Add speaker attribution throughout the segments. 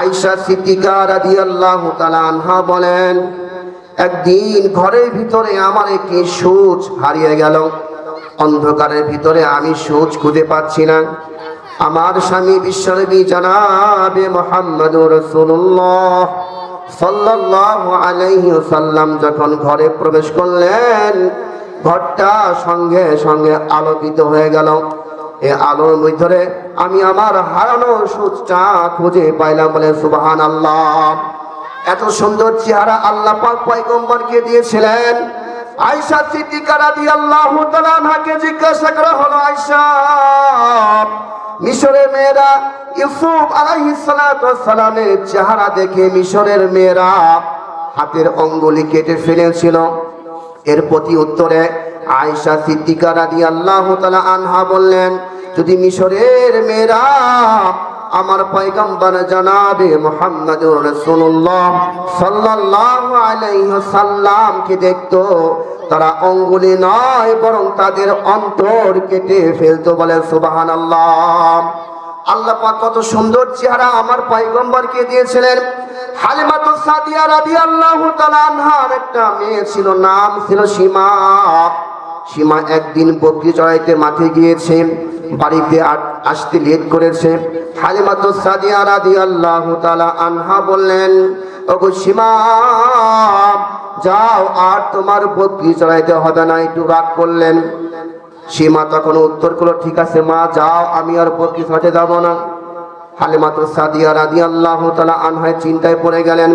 Speaker 1: আইসা সিদ্দিকা রাদিয়াল্লাহু তাআলা আনহা বলেন, একদিন ঘরের ভিতরে আমার একটি সূচ হারিয়ে গেল। অন্ধকারের ভিতরে আমি সূচ খুঁজে পাচ্ছি না। আমার স্বামী বিশ্বনবী জানাবে মোহাম্মদুর রাসূলুল্লাহ সাল্লাল্লাহু আলাইহি যখন ঘরে প্রবেশ করলেন, ঘরটা সঙ্গে সঙ্গে আলোকিত হয়ে গেল। এ আলোর ভিতরে আমি আমার হারানো সূচটা খুঁজে পাইলাম বলে সুবাহান আল্লাহ এত সুন্দর চেহারা আল্লাহ পাক পয়গম্বরকে দিয়েছিলেন। আয়সা সিদ্দিকা রাদিয়াল্লাহু তাআলা আনহাকে জিজ্ঞাসা করা হলো আয়সা মিশরের মেয়েরা, ইউসুফ আলাইহিস সালাতু সালামের চেহারা দেখে মিশরের মেয়েরা হাতের অঙ্গুলি কেটে ফেলেছিল। এর প্রতি উত্তরে আয়েশা সিদ্দিকা রাদিয়াল্লাহু তাআলা আনহা বললেন, যদি মিশরের মেয়েরা আমার পয়গম্বর জানাবে মুহাম্মদুর রাসূলুল্লাহ সাল্লাল্লাহু আলাইহি সাল্লামকে দেখতো, তারা অঙ্গুলি নয়, বরং তাদের অন্তর কেটে ফেলতো বলে সুবাহান আল্লাহ পাক কত সুন্দর চেহারা আমার পয়গম্বরকে দিয়েছিলেন। হালিমাতু সাদিয়া রাদিয়াল্লাহু তাআলা আনহার একটা মেয়ে ছিল, নাম ছিল সীমা। সীমা একদিন বকরি চড়াইতে মাঠে গিয়েছে, বাড়িতে আসতে লেট করেছে। সাদিয়া রাদিয়াল্লাহু তাআলা আনহা বললেন, ওগো সীমা, যাও, আর তোমার বকরি চড়াইতে হবে না। একটু রাগ করলেন। সীমা তখন উত্তর করল, ঠিক আছে মা, যাও, আমি আর বকরি চড়াতে যাব না। হালিমাতু সাদিয়া আল্লাহ তাআলা আনহায় চিন্তায় পড়ে গেলেন,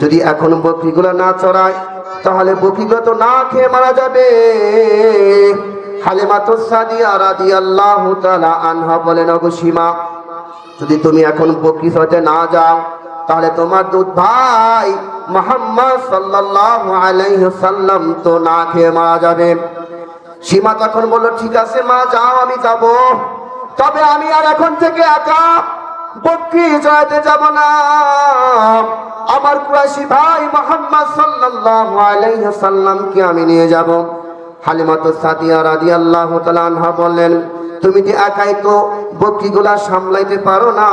Speaker 1: যদি এখন বকরিগুলো না চড়ায় তাহলে বকরিগুলো তো না খেয়ে মারা যাবে। যদি তুমি এখন না যাও, তাহলে তোমার দুধ ভাই সাল্লাম তো না খেয়ে মারা যাবে। সীমা তখন বলল, ঠিক আছে মা, যাও, আমি যাব। তবে আমি আর এখন থেকে একা নিয়ে তুমি যে একাই তো বকরিগুলা সামলাইতে পারো না?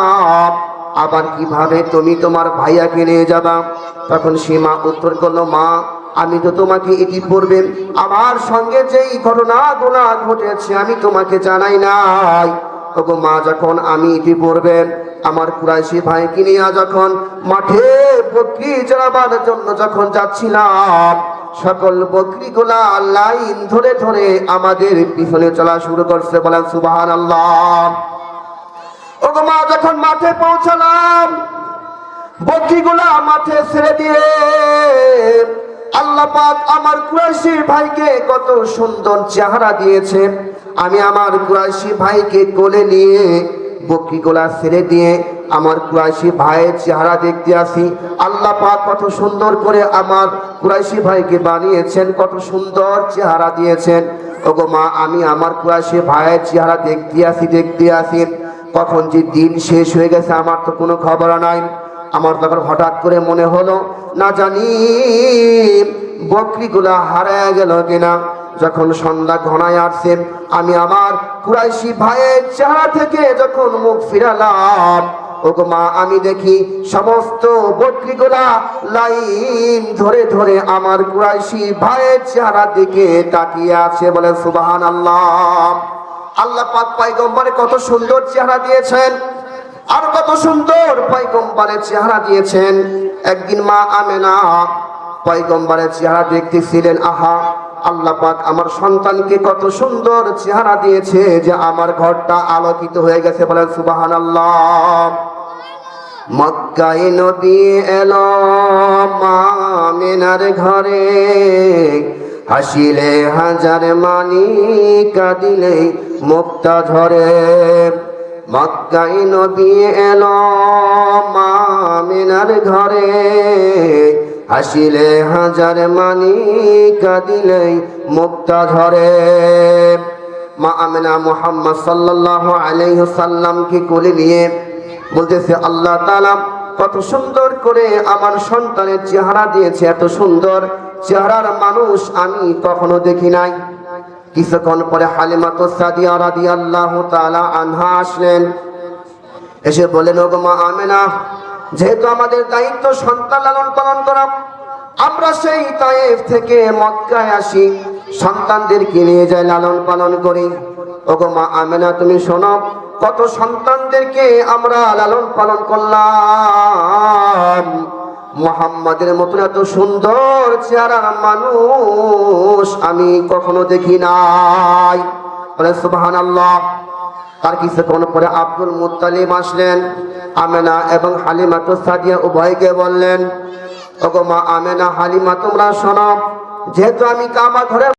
Speaker 1: আবার কীভাবে তুমি তোমার ভাইয়াকে নিয়ে যাবা? তখন সীমা উত্তর করল, মা, আমি তো তোমাকে ইতিপূর্বে আমার সঙ্গে যেই ঘটনাগুলা ঘটেছে আমি তোমাকে জানাই নাই। ওগো মা যখন আমি ইতিপূর্বে আমার কুরাইশি ভাইকে নিয়ে যখন মাঠে বকরি চড়াবার জন্য যখন যাচ্ছিলাম, সকল বকরিগুলা লাইন ধরে ধরে আমাদের পিছনে চলা শুরু করছে। বলেন সুবাহান আল্লাহ ওগো মা, যখন মাঠে পৌঁছালাম, বকরিগুলা মাঠে ছেড়ে দিয়ে আল্লাহ পাক আমার কুরাইশি ভাইকে কত সুন্দর চেহারা দিয়েছে। আমি আমার কুরাইশি ভাইকে কোলে নিয়ে বকরিগুলা ছেড়ে দিয়ে আমার কুরাইশি ভাইয়ের চেহারা দেখতে আসি। আল্লাহ পাক কত সুন্দর করে আমার কুরাইশি ভাইকে বানিয়েছেন, কত সুন্দর চেহারা দিয়েছেন। ওগো মা, আমি আমার কুরাইশি ভাইয়ের চেহারা দেখতে আসি দেখতে আসি। কখন যে দিন শেষ হয়ে গেছে, আমার তো কোনো খবর নাই। আমার তখন হঠাৎ করে মনে হলো, না জানি বকরিগুলা হারায় গেল কিনা। যখন সন্ধ্যা ঘনায় আসছে আমি আমার কুরাইশি ভাইয়ের চেহারা থেকে যখন মুখ ফিরালাম, ওগো আমি দেখি সমস্ত বকরিগুলা লাইন ধরে ধরে আমার কুরাইশি ভাইয়ের চেহারা দিকে তাকিয়ে আছে বলে সুবাহান আল্লাহ আল্লাহ পাক পাইগম্বরে কত সুন্দর চেহারা দিয়েছেন। আর কত সুন্দর পয়গম্বরের চেহারা দিয়েছেন। একদিন মা আমেনা পয়গম্বরের চেহারা দেখতেছিলেন, আহা, আল্লাহ পাক আমার সন্তানকে কত সুন্দর চেহারা দিয়েছে যে আমার ঘরটা আলোকিত হয়ে গেছে বলেন সুবাহান আল্লাহ মক্কায় নদী এলো মামিনার ঘরে, হাসিলে হাজার মানি কাঁদিলে মুক্তা ঝরে। মক্কায় নদী এলো মামিনার ঘরে। হাসিলে হাজার মানি কাঁদিলে মুক্তা ঝরে মা আমিনা মুহাম্মদ সাল্লাল্লাহু আলাইহি সাল্লামকে কোলে নিয়ে বলতেছে, আল্লাহ তাআলা কত সুন্দর করে আমার সন্তানের চেহারা দিয়েছে, এত সুন্দর চেহারার মানুষ আমি কখনো দেখি নাই। কিছুক্ষণ পরে হালিমাতু সাদিয়া তাআলা আনহা আসলেন। এসে বলেন ওগো মা আমেনা, যেহেতু আমাদের দায়িত্ব সন্তান লালন পালন করা, আমরা সেই তায়েফ থেকে মক্কায় আসি। সন্তানদেরকে নিয়ে যাই লালন পালন করি। ওগো মা আমেনা, তুমি শোনো, কত সন্তানদেরকে আমরা লালন পালন করলাম। মোহাম্মদের মতন এত সুন্দর চেহারার মানুষ আমি কখনো দেখি নাই। বলে সুবাহান আল্লাহ তার কিছুক্ষণ পরে আব্দুল মুতালিম আসলেন, আমেনা এবং হালিমা তো সাদিয়া উভয়কে বললেন, ওগো মা আমেনা, হালিমা, তোমরা শোনো, যেহেতু আমি কামা ধরে